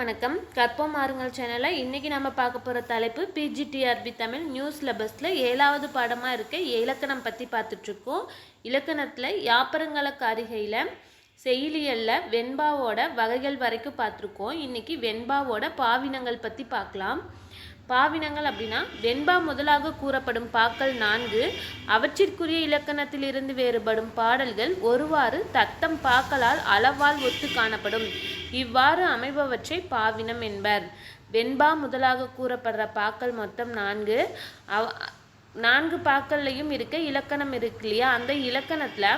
வணக்கம். கற்போம் மாறுங்கள் சேனலில் இன்றைக்கி நம்ம பார்க்க போகிற தலைப்பு பிஜிடிஆர்பி தமிழ் நியூஸ் சிலபஸில் ஏழாவது பாடமாக இருக்க இலக்கணம் பற்றி பார்த்துட்ருக்கோம். இலக்கணத்தில் யாப்பரங்கல காரிகையில் செயலியலில் வெண்பாவோட வகைகள் வரைக்கும் பார்த்துருக்கோம். இன்றைக்கி வெண்பாவோட பாவினங்கள் பற்றி பார்க்கலாம். பாவினங்கள் அப்படின்னா வெண்பா முதலாக கூறப்படும் பாக்கள் நான்கு அவற்றிற்குரிய இலக்கணத்திலிருந்து வேறுபடும் பாடல்கள் ஒருவாறு தத்தம் பாக்களால் அளவால் ஒத்து காணப்படும். இவ்வாறு அமைபவற்றை பாவினம் என்பர். வெண்பா முதலாக கூறப்படுற பாக்கள் மொத்தம் நான்கு. அவ நான்கு பாக்கள்லையும் இருக்க இலக்கணம் இருக்கு இல்லையா? அந்த இலக்கணத்தில்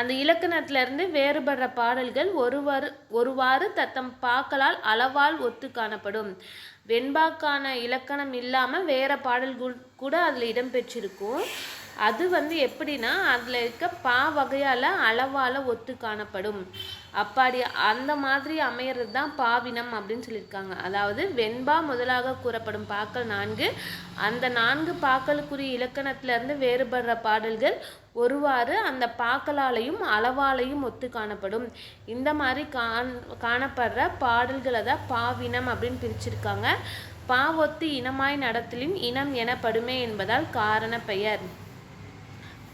அந்த இலக்கணத்திலிருந்து வேறுபடுற பாடல்கள் ஒருவாறு ஒருவாறு தத்தம் பாக்களால் அளவால் ஒத்து காணப்படும். வெண்பாக்கான இலக்கணம் இல்லாமல் வேறு பாடல்கள் கூட அதில் இடம்பெற்றிருக்கும். அது வந்து எப்படின்னா அதில் இருக்க பா வகையால் அளவால் ஒத்து காணப்படும். அப்பாடி அந்த மாதிரி அமையிறது தான் பாவினம் அப்படின்னு சொல்லியிருக்காங்க. அதாவது வெண்பா முதலாக கூறப்படும் பாக்கள் நான்கு. அந்த நான்கு பாக்களுக்குரிய இலக்கணத்திலிருந்து வேறுபடுற பாடல்கள் ஒருவாறு அந்த பாக்களாலையும் அளவாலையும் ஒத்து காணப்படும். இந்த மாதிரி காண் காணப்படுற பாடல்களை தான் பாவினம் அப்படின்னு பிரிச்சிருக்காங்க. பாவொத்து இனமாய் நடத்தலின் இனம் எனப்படுமே என்பதால் காரண பெயர்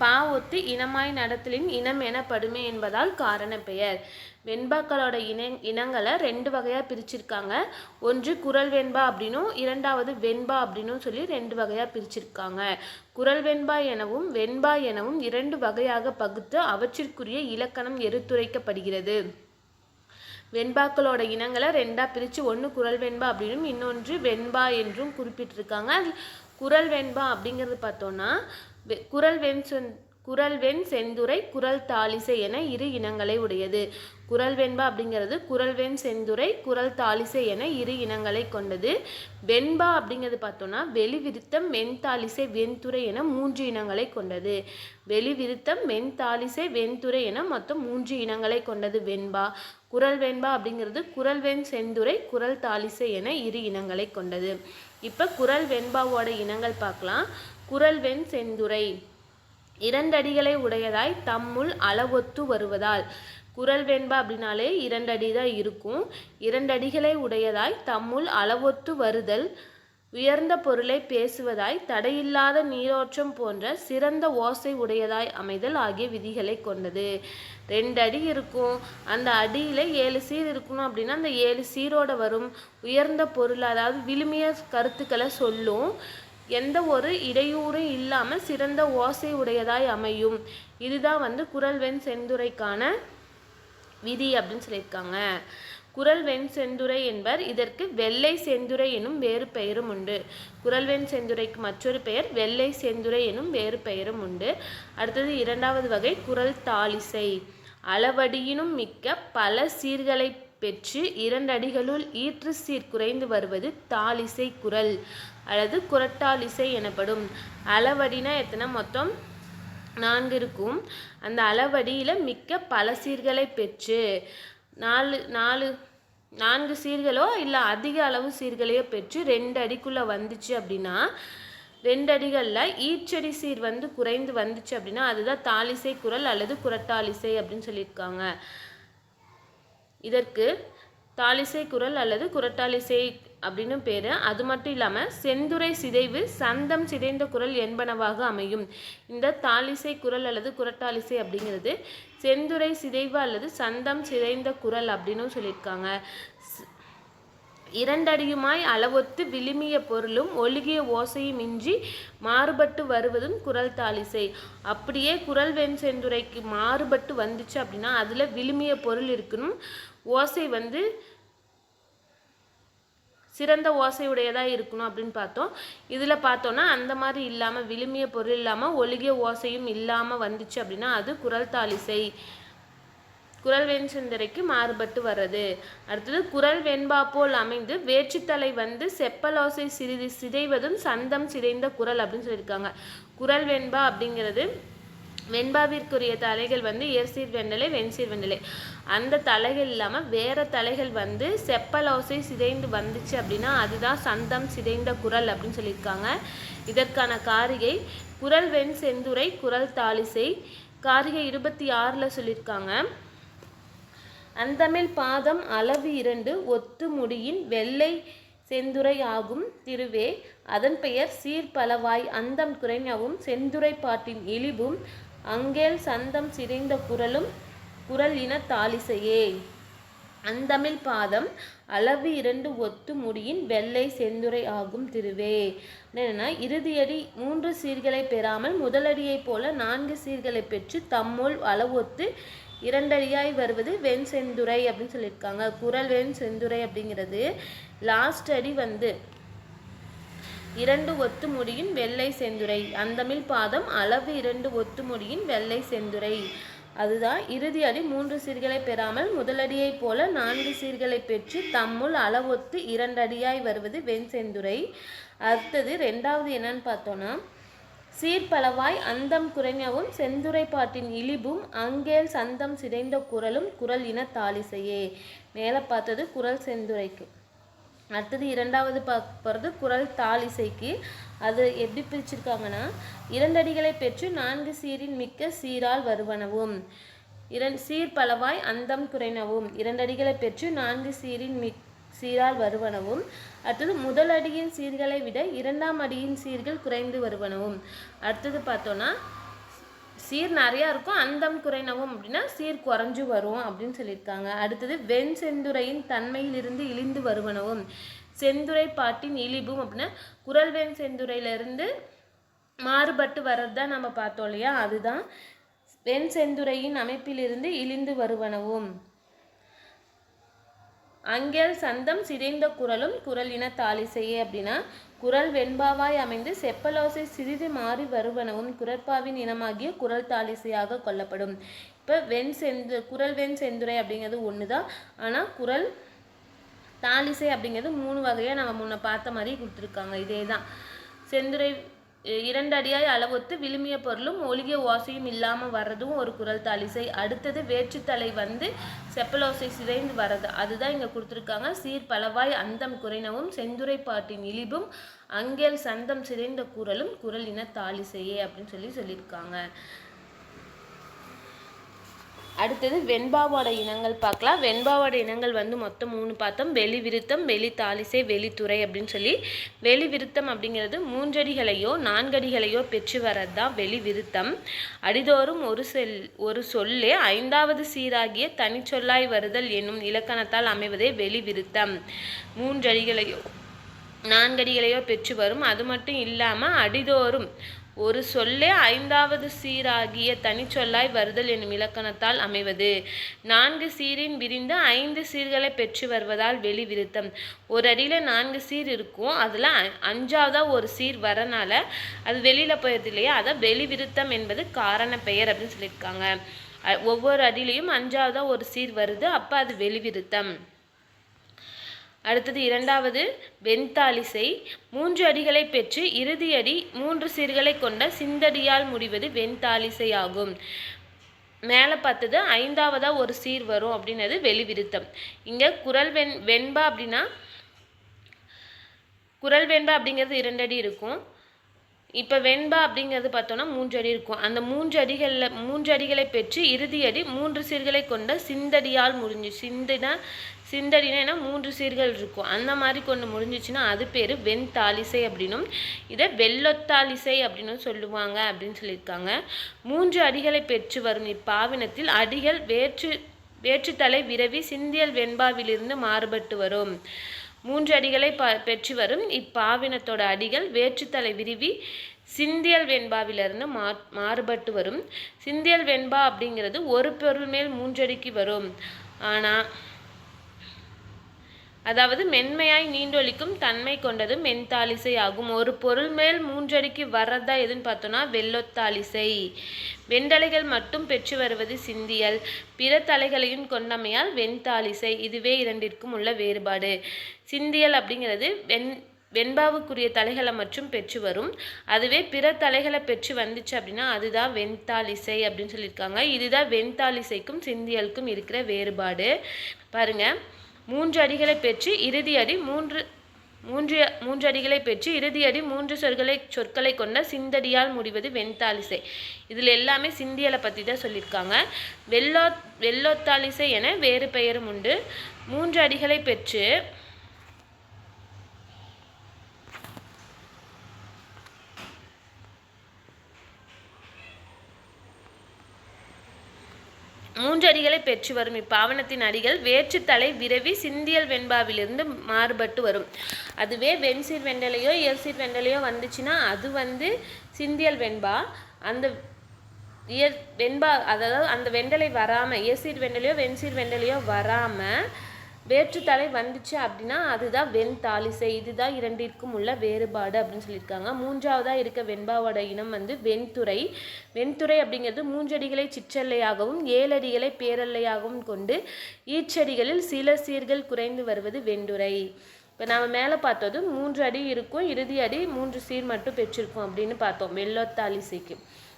பாவொத்து இனமாய் நடத்தலின் இனம் எனப்படுமே என்பதால் காரண பெயர் வெண்பாக்களோட இன இனங்களை ரெண்டு வகையாக பிரிச்சிருக்காங்க. ஒன்று குரல் வெண்பா அப்படின்னும் இரண்டாவது வெண்பா அப்படின்னும் சொல்லி ரெண்டு வகையாக பிரிச்சிருக்காங்க. குரல் வெண்பா எனவும் வெண்பா எனவும் இரண்டு வகையாக பகுத்து அவற்றிற்குரிய இலக்கணம் எடுத்துரைக்கப்படுகிறது. வெண்பாக்களோட இனங்களை ரெண்டாக பிரித்து ஒன்று குரல் வெண்பா அப்படின்னும் இன்னொன்று வெண்பா என்றும் குறிப்பிட்டிருக்காங்க. குரல் வெண்பா அப்படிங்கிறது பார்த்தோன்னா குரல் வெண் சொன் குரல் வெண் செந்துரை குரல் தாலிசை என இரு இனங்களை உடையது. குரல் வெண்பா அப்படிங்கிறது குரல் வெண் செந்துரை குரல் தாலிசை என இரு இனங்களை கொண்டது. வெண்பா அப்படிங்கிறது பார்த்தோன்னா வெளிவிருத்தம் மென்தாலிசை வெண்துறை என மூன்று இனங்களை கொண்டது. வெளிவிருத்தம் மென்தாலிசை வெண்துறை என மொத்தம் மூன்று இனங்களை கொண்டது வெண்பா. குரல் வெண்பா அப்படிங்கிறது குரல் வெண் செந்துரை குரல் தாலிசை என இரு இனங்களை கொண்டது. இப்போ குரல் வெண்பாவோட இனங்கள் பார்க்கலாம். குரல் வெண் செந்துரை இரண்டடிகளை உடையதாய் தம்முள் அளவொத்து வருவதால். குரல் வெண்பா அப்படின்னாலே இரண்டடி தான் இருக்கும். இரண்டடிகளை உடையதாய் தம்முள் அளவொத்து வருதல். உயர்ந்த பொருளை பேசுவதாய் தடையில்லாத நீரோற்றம் போன்ற சிறந்த ஓசை உடையதாய் அமைதல் ஆகிய விதிகளை கொண்டது. ரெண்டு அடி இருக்கும். அந்த அடியில் ஏழு சீர் இருக்கணும் அப்படின்னா அந்த ஏழு சீரோட வரும் உயர்ந்த பொருள் அதாவது விழுமிய கருத்துக்களை சொல்லும் எந்த ஒரு இடையூறும் இல்லாமல் சிறந்த ஓசை உடையதாய் அமையும். இதுதான் வந்து குரல்வெண் செந்துரைக்கான விதி அப்படின்னு சொல்லியிருக்காங்க. குரல் வெண் செந்துரை என்பர். இதற்கு வெள்ளை செந்துரை எனும் வேறு பெயரும் உண்டு. குரல் வெண் செந்துரைக்கு மற்றொரு பெயர் வெள்ளை செந்துரை எனும் வேறு பெயரும் உண்டு. அடுத்தது இரண்டாவது வகை குரல் தாளிசை. அளவடியினும் மிக்க பல சீர்களை பெற்று இரண்டடிகளுள் ஈற்று சீர் குறைந்து வருவது தாளிசை குரல் அல்லது குரட்டாலிசை எனப்படும். அளவடினா எத்தனை? மொத்தம் நான்கு இருக்கும். அந்த அளவடியில் மிக்க பல சீர்களை பெற்று நாலு நாலு நான்கு சீர்களோ இல்லை அதிக அளவு சீர்களையோ பெற்று ரெண்டு அடிக்குள்ளே வந்துச்சு அப்படின்னா ரெண்டு அடிகளில் ஈச்சடி சீர் வந்து குறைந்து வந்துச்சு அப்படின்னா அதுதான் தாலிசை குரல் அல்லது குரட்டாலிசை அப்படின்னு சொல்லியிருக்காங்க. இதற்கு தாலிசை குரல் அல்லது குரட்டாலிசை அப்படின்னு பேர். அது மட்டும் இல்லாமல் செந்துரை சிதைவு சந்தம் சிதைந்த குரல் என்பனவாக அமையும். இந்த தாலிசை குரல் அல்லது குரட்டாலிசை அப்படிங்கிறது செந்துரை சிதைவு அல்லது சந்தம் சிதைந்த குரல் அப்படின்னு சொல்லியிருக்காங்க. இரண்டடியுமாய் அளவொத்து விழுமிய பொருளும் ஒழுகிய ஓசையும் இன்றி மாறுபட்டு வருவதும் குரல் தாளிசை. அப்படியே குரல் வெண் செந்துரைக்கு மாறுபட்டு வந்துச்சு அப்படின்னா அதில் விழுமிய பொருள் இருக்கணும். ஓசை வந்து சிறந்த ஓசையுடையதாக இருக்கணும் அப்படின்னு பார்த்தோம். இதில் பார்த்தோன்னா அந்த மாதிரி இல்லாமல் விழுமிய பொருள் இல்லாமல் ஒழுகிய ஓசையும் இல்லாமல் வந்துச்சு அப்படின்னா அது குரல் தாளிசை. குரல் வெண்செந்தரைக்கு மாறுபட்டு வர்றது. அடுத்தது குரல் வெண்பா போல் அமைந்து வேற்றுத்தலை வந்து செப்பலோசை சிறிது சிதைவதும் சந்தம் சிதைந்த குரல் அப்படின்னு சொல்லியிருக்காங்க. குரல் வெண்பா அப்படிங்கிறது வெண்பாவிற்குரிய தலைகள் வந்து ஏர்சீர் வெண்டலை வெண்சீர் வெண்டலை அந்த தலைகள் இல்லாமல் வேற தலைகள் வந்து செப்பலோசை சிதைந்து வந்துச்சு அப்படின்னா அதுதான் சந்தம் சிதைந்த குரல் அப்படின்னு சொல்லியிருக்காங்க. இதற்கான காரிகை குரல் வெண் செந்துரை குரல் தாலிசை காரிகை இருபத்தி ஆறில் சொல்லியிருக்காங்க. அந்தமிழ் பாதம் அளவு இரண்டு ஒத்து முடியின் வெள்ளை செந்துரை ஆகும் திருவே. அதன் பெயர் சீர்பலவாய் அந்தம் குறைஞவும் செந்துரை பாட்டின் இழிவும். அங்கேல் சந்தம் சிதைந்த குரலும் குரல் இன தாளிசையே. அந்தமிழ் பாதம் அளவு இரண்டு ஒத்து முடியின் வெள்ளை செந்துரை ஆகும் திருவே. என்னன்னா இறுதியடி மூன்று சீர்களை பெறாமல் முதலடியைப் போல நான்கு சீர்களை பெற்று தம்முள் அளவொத்து இரண்டடியாய் வருவது வெண் செந்துரை அப்படின்னு சொல்லியிருக்காங்க. குரல் வெண் செந்துரை அப்படிங்கிறது லாஸ்ட் அடி வந்து இரண்டு ஒத்துமுடியின் வெள்ளை செந்துரை அந்தமிழ் பாதம் அளவு இரண்டு ஒத்து முடியின் வெள்ளை செந்துரை அதுதான் இறுதி அடி மூன்று சீர்களை பெறாமல் முதலடியைப் போல நான்கு சீர்களை பெற்று தம்முள் அளவொத்து இரண்டடியாய் வருவது வெண் செந்துரை அடுத்தது ரெண்டாவது என்னன்னு பார்த்தோன்னா சீர்பலவாய் அந்தம் குறைஞவும் செந்துரை பாட்டின் இழிபும் அங்கேல் சந்தம் சிதைந்த குரலும் குரல் இன தாளிசையே. மேலே பார்த்தது குரல் செந்துரைக்கு அடுத்தது இரண்டாவது பார்க்க போகிறது குரல் தாளிசைக்கு அது எப்படி பிரிச்சிருக்காங்கன்னா இரண்டடிகளை பெற்று நான்கு சீரின் மிக்க சீரால் வருவனவும் இரண் சீர் பலவாய் அந்தம் குறைனவும் இரண்டடிகளை பெற்று நான்கு சீரின் மிக் சீரால் வருவனவும் அடுத்தது முதல் அடியின் சீர்களை விட இரண்டாம் அடியின் சீர்கள் குறைந்து வருவனவும். அடுத்தது பார்த்தோன்னா சீர் நிறையா இருக்கும். அந்தம் குறைனவும் அப்படின்னா சீர் குறைஞ்சு வரும் அப்படின்னு சொல்லியிருக்காங்க. அடுத்தது வெண் செந்துரையின் தன்மையிலிருந்து இழிந்து வருவனவும். செந்துரை பாட்டின் இழிபும் அப்படின்னா குரல் வெண் செந்துரையிலிருந்து மாறுபட்டு வர்றது தான் நம்ம பார்த்தோம் இல்லையா? அதுதான். வெண் செந்துரையின் அமைப்பிலிருந்து இழிந்து வருவனவும். அங்கேல் சந்தம் சிதைந்த குரலும் குரல் இன தாலிசையே அப்படின்னா குரல் வெண்பாவாய் அமைந்து செப்பலோசை சிறிது மாறி வருவனவும் குரற்பாவின் இனமாகிய குரல் தாளிசையாக கொள்ளப்படும். இப்போ வெண் செந்து குரல் வெண் செந்துரை அப்படிங்கிறது ஒன்று தான் ஆனால் குரல் தாலிசை அப்படிங்கிறது மூணு வகையாக நம்ம முன்ன பார்த்த மாதிரி கொடுத்துருக்காங்க. இதே தான் செந்துரை இரண்டு அடியாய் அளவொத்து விழுமிய பொருளும் ஒழுகிய ஓசையும் இல்லாமல் வர்றதும் ஒரு குரல் தாளிசை அடுத்தது வேற்றுத்தலை வந்து செப்பலோசை சிதைந்து வர்றது. அதுதான் இங்கே கொடுத்துருக்காங்க. சீர் பலவாய் அந்தம் குறைனவும் செந்துரை பாட்டின் இழிபும் அங்கேல் சந்தம் சிதைந்த குரலும் குரல் இன தாளிசையே அப்படின்னு சொல்லி சொல்லியிருக்காங்க. அடுத்தது வெண்பாவோட இனங்கள் பார்க்கலாம். வெண்பாவோட இனங்கள் வந்து மொத்தம் மூணு பார்த்தோம். வெளி விருத்தம் வெளி தாலிசை வெளித்துறை அப்படின்னு சொல்லி. வெளி விருத்தம் அப்படிங்கிறது மூன்றடிகளையோ நான்கடிகளையோ பெற்று வர்றது தான் வெளி விருத்தம். அடிதோறும் ஒரு செல் ஒரு சொல்லே ஐந்தாவது சீராகிய தனிச்சொல்லாய் வருதல் என்னும் இலக்கணத்தால் அமைவதே வெளி விருத்தம். மூன்றடிகளையோ நான்கடிகளையோ பெற்று வரும். அது மட்டும் இல்லாமல் அடிதோறும் ஒரு சொல்லே ஐந்தாவது சீராகிய தனிச்சொல்லாய் வருதல் என்னும் இலக்கணத்தால் அமைவது. நான்கு சீரின் விரிந்து ஐந்து சீர்களை பெற்று வருவதால் வெளி விருத்தம். ஒரு அடியில் நான்கு சீர் இருக்கும். அதில் அஞ்சாவதாக ஒரு சீர் வரனால அது வெளியில் போயிடுது இல்லையா? அதை வெளி விருத்தம் என்பது காரண பெயர் அப்படின்னு சொல்லியிருக்காங்க. ஒவ்வொரு அடியிலையும் அஞ்சாவதாக ஒரு சீர் வருது. அப்போ அது வெளிவிருத்தம் அடுத்தது இரண்டாவது வெண்தாளிசை மூன்று அடிகளை பெற்று இறுதி அடி மூன்று சீர்களை கொண்ட சிந்தடியால் முடிவது வெண்தாளிசை ஆகும். மேலே பார்த்தது ஐந்தாவதாக ஒரு சீர் வரும் அப்படின்னது வெளிவிருத்தம். இங்கே குரல் வெண் வெண்பா அப்படின்னா குரல் வெண்பா அப்படிங்கிறது இரண்டு அடி இருக்கும். இப்போ வெண்பா அப்படிங்கிறது பார்த்தோன்னா மூன்று அடி இருக்கும். அந்த மூன்று அடிகளில் மூன்று அடிகளை பெற்று இறுதி அடி மூன்று சீர்களை கொண்ட சிந்தடியால் முடிஞ்சு சிந்தினா சிந்தடினா மூன்று சீர்கள் இருக்கும். அந்த மாதிரி கொண்டு முடிஞ்சிச்சுன்னா அது பேர் வெண்தாலிசை அப்படின்னும். இதை வெள்ளொத்தாலிசை அப்படின்னும் சொல்லுவாங்க அப்படின்னு சொல்லியிருக்காங்க. மூன்று அடிகளை பெற்று வரும் இப்பாவினத்தில் அடிகள் வேற்று வேற்றுத்தலை விரவி சிந்தியல் வெண்பாவிலிருந்து மாறுபட்டு வரும். மூன்று அடிகளை ப பெற்று வரும் இப்பாவினத்தோட அடிகள் வேற்றுத்தலை விரிவி சிந்தியல் வெண்பாவிலிருந்து மா மாறுபட்டு வரும். சிந்தியல் வெண்பா அப்படிங்கிறது ஒரு பொருள் மேல் மூன்றடிக்கு வரும். ஆனால் அதாவது மென்மையாய் நீண்டொலிக்கும் தன்மை கொண்டது மென்தாலிசை ஆகும். ஒரு பொருள் மேல் மூன்றடிக்கு வர்றதா எதுன்னு பார்த்தோன்னா வெள்ளொத்தாலிசை வெண்டலைகள் மட்டும் பெற்று வருவது சிந்தியல். பிற தலைகளையும் கொண்டமையால் வெண்தாலிசை இதுவே இரண்டிற்கும் உள்ள வேறுபாடு. சிந்தியல் அப்படிங்கிறது வெண் வெண்பாவுக்குரிய தலைகளை மற்றும் பெற்று வரும். அதுவே பிற தலைகளை பெற்று வந்துச்சு அப்படின்னா அதுதான் வெண்தாலிசை அப்படின்னு சொல்லியிருக்காங்க. இதுதான் வெண்தாலிசைக்கும் சிந்தியலுக்கும் இருக்கிற வேறுபாடு. பாருங்க. மூன்று அடிகளை பெற்று இறுதி அடி மூன்று மூன்று மூன்று அடிகளை பெற்று இறுதி அடி மூன்று சொற்களை சொற்களை கொண்ட சிந்தடியால் முடிவது வெண்தாலிசை இதில் எல்லாமே சிந்தியலை பற்றி தான் சொல்லியிருக்காங்க. வெள்ளோ வெள்ளோத்தாலிசை என வேறு பெயரும் உண்டு. மூன்று அடிகளை பெற்று மூன்றடிகளை பெற்று வரும். இப்பாவனத்தின் அடிகள் வேற்றுத்தலை விரவி சிந்தியல் வெண்பாவிலிருந்து மாறுபட்டு வரும். அதுவே வெண்சீர் வெண்டலையோ இயற்சீர் வெண்டலையோ வந்துச்சுன்னா அது வந்து சிந்தியல் வெண்பா. அந்த இயற் வெண்பா அதாவது அந்த வெண்டலை வராமல் இயற்சீர் வெண்டலையோ வெண்சீர் வெண்டலையோ வராமல் வேற்றுத்தலை வந்துச்சு அப்படின்னா அதுதான் வெண் தாலிசை இதுதான் இரண்டிற்கும் உள்ள வேறுபாடு அப்படின்னு சொல்லியிருக்காங்க. மூன்றாவதாக இருக்க வெண்பாவோட இனம் வந்து வெண்துறை. வெண்துறை அப்படிங்கிறது மூன்றடிகளை சிற்றல்லையாகவும் ஏழடிகளை பேரல்லையாகவும் கொண்டு ஈச்சடிகளில் சில சீர்கள் குறைந்து வருவது வெண்டுரை இப்போ நாம் மேலே பார்த்தது மூன்று அடி இருக்கும் இறுதி அடி மூன்று சீர் மட்டும் பெற்றிருக்கும் அப்படின்னு பார்த்தோம் வெள்ளத்தாலிசைக்கு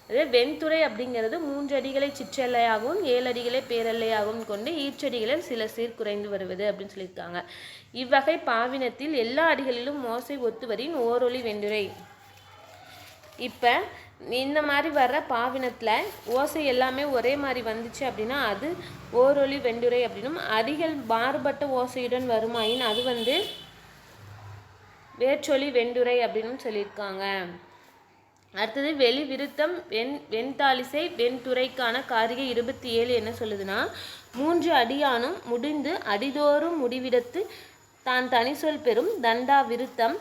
அதே வெண்துறை அப்படிங்கிறது மூன்று அடிகளை சிற்றெல்லையாகவும் ஏழு அடிகளை பேரெல்லையாகவும் கொண்டு ஈச்சடிகளில் சில சீர் குறைந்து வருவது அப்படின்னு சொல்லியிருக்காங்க. இவ்வகை பாவினத்தில் எல்லா அடிகளிலும் மோசை ஒத்துவரின் ஓரொளி வெண்டுரை இப்போ இந்த மாதிரி வர்ற பாவினத்தில் ஓசை எல்லாமே ஒரே மாதிரி வந்துச்சு அப்படின்னா அது ஓரொளி வெண்டுரை அப்படின்னும் அடிகள் மாறுபட்ட ஓசையுடன் வருமாயின் அது வந்து வேற்றொலி வெண்டுரை அப்படின்னு சொல்லியிருக்காங்க. அடுத்தது வெளி விருத்தம் வெண் வெண்தாலிசை வெண்துறைக்கான காரிகை இருபத்தி ஏழு என்ன சொல்லுதுன்னா மூன்று அடியானும் முடிந்து அடிதோறும் முடிவிடத்து தான் தனி சொல் பெறும் தண்டா விருத்தம்.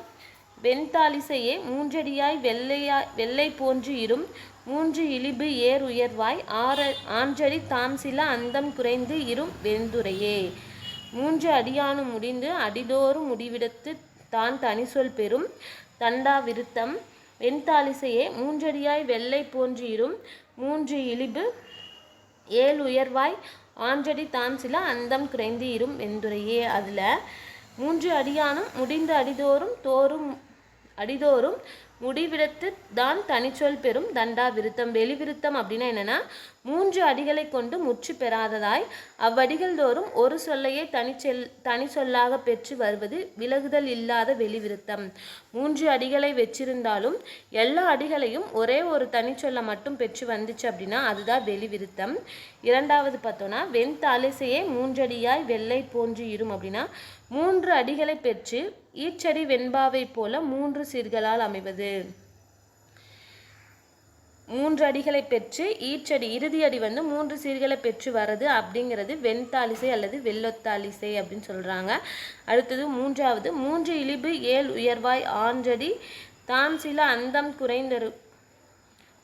வெண்தாலிசையே மூன்றடியாய் வெள்ளையாய் வெள்ளை போன்று இரும். மூன்று இழிபு ஏர் உயர்வாய் ஆற ஆஞ்சடி தாம் சில அந்தம் குறைந்து இரும் வெந்துரையே மூன்று அடியானும் முடிந்து அடிதோறும் முடிவிடத்து தான் தனி சொல் பெறும் தண்டா விருத்தம். வெண்தாலிசையே மூன்றடியாய் வெள்ளை போன்றிரும் மூன்று இழிபு ஏழு உயர்வாய் ஆஞ்சடி தான் சில அந்தம் குறைந்து இரும் வெந்துரையே அதில். மூன்று அடியானும் முடிந்த அடிதோறும் தோறும் அடிதோறும் முடிவிடத்து தான் தனிச்சொல் பெறும் தண்டா விருத்தம் வெளிவிருத்தம் அப்படின்னா என்னென்னா மூன்று அடிகளை கொண்டு முற்று பெறாததாய் அவ்வடிகள் தோறும் ஒரு சொல்லையே தனிச்செல் தனி சொல்லாக பெற்று வருவது விலகுதல் இல்லாத வெளிவிருத்தம். மூன்று அடிகளை வச்சிருந்தாலும் எல்லா அடிகளையும் ஒரே ஒரு தனிச்சொல்லை மட்டும் பெற்று வந்துச்சு அப்படின்னா அதுதான் வெளிவிருத்தம். இரண்டாவது பார்த்தோன்னா வெண் தாலிசையே மூன்றடியாய் வெள்ளை போன்று இரும் அப்படின்னா மூன்று அடிகளை பெற்று ஈச்சடி வெண்பாவை போல மூன்று சீர்களால் அமைவது. மூன்று அடிகளை பெற்று ஈச்சடி இறுதி அடி வந்து மூன்று சீர்களை பெற்று வர்றது அப்படிங்கிறது வெண்தாலிசை அல்லது வெள்ளொத்தாலிசை அப்படின்னு சொல்கிறாங்க அடுத்தது மூன்றாவது மூன்று இழிபு ஏழ் உயர்வாய் ஆஞ்சடி தாம் சில அந்தம் குறைந்தரு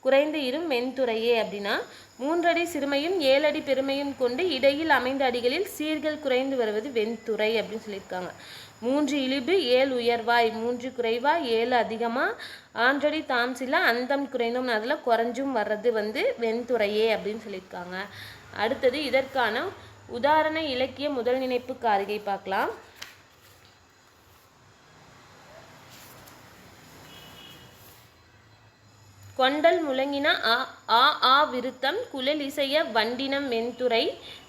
குறைந்து இரும் மென்துறையே அப்படின்னா மூன்றடி சிறுமையும் ஏழடி பெருமையும் கொண்டு இடையில் அமைந்த அடிகளில் சீர்கள் குறைந்து வருவது வெண்துறை அப்படின்னு சொல்லியிருக்காங்க. மூன்று இழிபு ஏழு உயர்வாய். மூன்று குறைவாய் ஏழு அதிகமாக ஆன்றடி தாம்சில அந்தம் குறைந்தும். அதில் குறைஞ்சும் வர்றது வந்து வெண்துறையே அப்படின்னு சொல்லியிருக்காங்க. அடுத்தது இதற்கான உதாரண இலக்கிய முதல் நினைப்பு காரிகை பார்க்கலாம். கொண்டல் முழங்கின ஆ ஆ ஆ விருத்தம் குழல் இசைய வண்டினம் வெண்துறை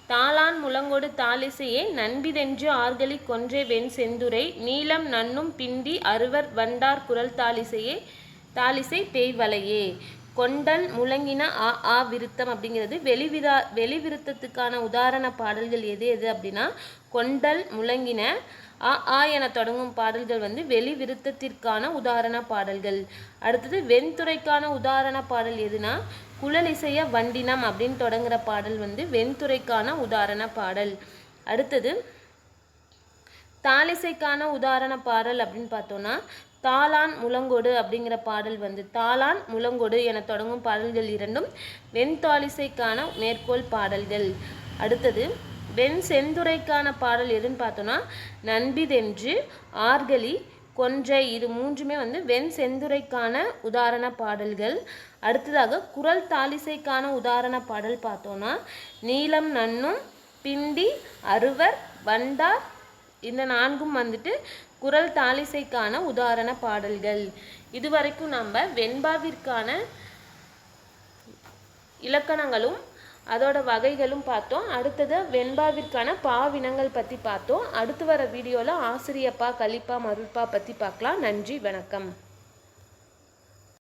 தாளான் முழங்கொடு தாளிசையே நண்பிதென்று ஆர்கலி கொன்றே வெண் செந்துரை நீலம் நன்னும் பிண்டி அறுவர் வண்டார் குரல் தாளிசையே தாளிசை பேய்வலையே கொண்டல் முழங்கின ஆ ஆ விருத்தம் அப்படிங்கிறது வெளிவிதா வெளிவிருத்தத்துக்கான உதாரண பாடல்கள் எது எது அப்படின்னா கொண்டல் முழங்கின ஆ ஆ என தொடங்கும் பாடல்கள் வந்து வெளி விருத்தத்திற்கான உதாரண பாடல்கள். அடுத்தது வெண்துறைக்கான உதாரண பாடல் எதுனா? குழலிசைய வண்டினம் அப்படின்னு தொடங்குற பாடல் வந்து வெண்துறைக்கான உதாரண பாடல். அடுத்தது தாலிசைக்கான உதாரண பாடல் அப்படின்னு பார்த்தோன்னா தாளான் முழங்கொடு அப்படிங்கிற பாடல் வந்து தாளான் முழங்கொடு என தொடங்கும் பாடல்கள் இரண்டும் வெண்தாலிசைக்கான மேற்கோள் பாடல்கள். அடுத்தது வெண் செந்துரைக்கான பாடல் எதுன்னு பார்த்தோன்னா நண்பிதென்று ஆர்கலி கொன்றை இது மூன்றுமே வந்து வெண் செந்துரைக்கான உதாரண பாடல்கள். அடுத்ததாக குரல் தாலிசைக்கான உதாரண பாடல் பார்த்தோன்னா நீலம் நன்னும் பிண்டி அறுவர் வண்டார் இந்த நான்கும் வந்துட்டு குரல் தாலிசைக்கான உதாரண பாடல்கள். இதுவரைக்கும் நம்ம வெண்பாவிற்கான இலக்கணங்களும் அதோட வகைகளும் பார்த்தோம். அடுத்தது வெண்பாவிற்கான பாவினங்கள் பற்றி பார்த்தோம். அடுத்து வர வீடியோவில் ஆசிரியப்பா கலிப்பா மருள்பா பற்றி பார்க்கலாம். நன்றி வணக்கம்.